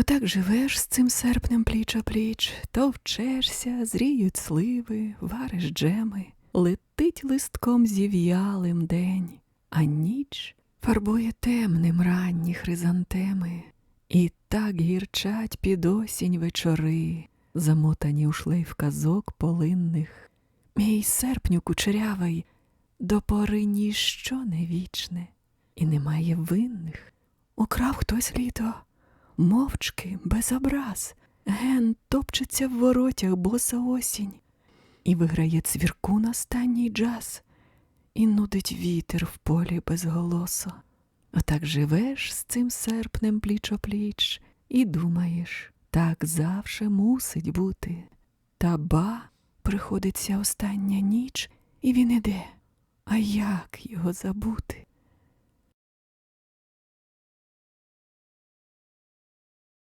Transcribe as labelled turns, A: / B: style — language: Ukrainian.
A: Отак живеш з цим серпнем пліч о пліч, товчешся, зріють сливи, вариш джеми, летить листком зів'ялим день, а ніч фарбує темним ранні хризантеми, і так гірчать під осінь вечори, замотані у шлейф казок полинних. Мій серпню кучерявий, до пори ніщо не вічне, і немає винних. Украв хтось літо, мовчки, без образ, ген топчеться в воротях боса осінь, і виграє цвіркун останній джаз, і нудить вітер в полі безголосо. Отак живеш з цим серпнем пліч о пліч, і думаєш, так завше мусить бути. Та ба, приходиться остання ніч, і він іде. А як його забути?